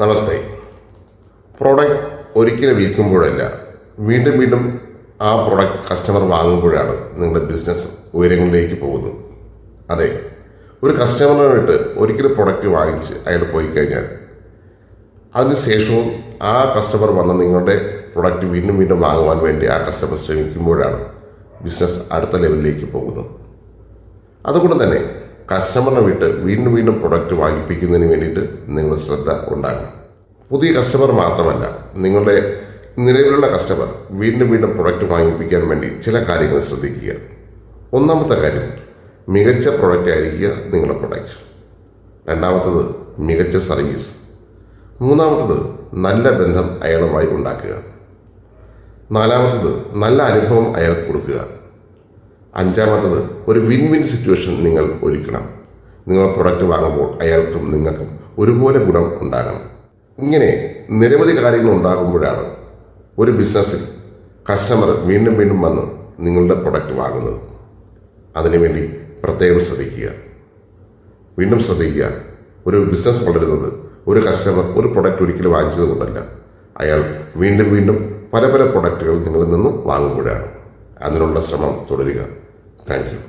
നമസ്തേ. Product ഒരിക്കലും വിൽക്കുമ്പോഴല്ല വീണ്ടും വീണ്ടും ആ പ്രോഡക്റ്റ് കസ്റ്റമർ വാങ്ങുമ്പോഴാണ് നിങ്ങളുടെ ബിസിനസ് ഉയരങ്ങളിലേക്ക് പോകുന്നത്. അതെ ഒരു കസ്റ്റമറിനായിട്ട് ഒരിക്കലും പ്രോഡക്റ്റ് വാങ്ങിച്ച് അയാൾ പോയി കഴിഞ്ഞാൽ അതിനുശേഷവും ആ കസ്റ്റമർ വന്ന് നിങ്ങളുടെ പ്രൊഡക്റ്റ് വീണ്ടും വീണ്ടും വാങ്ങുവാൻ വേണ്ടി ആ കസ്റ്റമർ ശ്രമിക്കുമ്പോഴാണ് ബിസിനസ് അടുത്ത ലെവലിലേക്ക് പോകുന്നത്. അതുകൊണ്ട് തന്നെ കസ്റ്റമറിനെ വിട്ട് വീണ്ടും വീണ്ടും പ്രൊഡക്റ്റ് വാങ്ങിപ്പിക്കുന്നതിന് വേണ്ടിയിട്ട് നിങ്ങൾ ശ്രദ്ധ ഉണ്ടാകണം. പുതിയ കസ്റ്റമർ മാത്രമല്ല നിങ്ങളുടെ നിലവിലുള്ള കസ്റ്റമർ വീണ്ടും വീണ്ടും പ്രൊഡക്റ്റ് വാങ്ങിപ്പിക്കാൻ വേണ്ടി ചില കാര്യങ്ങൾ ശ്രദ്ധിക്കുക. ഒന്നാമത്തെ കാര്യം മികച്ച പ്രൊഡക്റ്റ് ആയിരിക്കുക നിങ്ങളുടെ പ്രൊഡക്റ്റ് രണ്ടാമത്തത് മികച്ച സർവീസ് മൂന്നാമത്തത് നല്ല ബന്ധം അയാളുമായി ഉണ്ടാക്കുക. നാലാമത്തത് നല്ല അനുഭവം അയാൾക്ക് കൊടുക്കുക. അഞ്ചാമത്തത് ഒരു വിൻ വിൻ സിറ്റുവേഷൻ നിങ്ങൾ ഒരുക്കണം. നിങ്ങൾ പ്രൊഡക്റ്റ് വാങ്ങുമ്പോൾ അയാൾക്കും നിങ്ങൾക്കും ഒരുപോലെ ഗുണം ഉണ്ടാകണം. ഇങ്ങനെ നിരവധി കാര്യങ്ങൾ ഉണ്ടാകുമ്പോഴാണ് ഒരു ബിസിനസ്സിൽ കസ്റ്റമർ വീണ്ടും വീണ്ടും വന്ന് നിങ്ങളുടെ പ്രൊഡക്റ്റ് വാങ്ങുന്നത്. അതിനുവേണ്ടി പ്രത്യേകം ശ്രദ്ധിക്കുക. വീണ്ടും ശ്രദ്ധിക്കുക. ഒരു ബിസിനസ് വളരുന്നത് ഒരു കസ്റ്റമർ ഒരു പ്രൊഡക്റ്റ് ഒരിക്കലും വാങ്ങിച്ചത് കൊണ്ടല്ല. അയാൾ വീണ്ടും വീണ്ടും പല പല പ്രൊഡക്റ്റുകൾ നിങ്ങളിൽ നിന്ന് വാങ്ങുമ്പോഴാണ്. അതിനുള്ള ശ്രമം തുടരുക. Thank you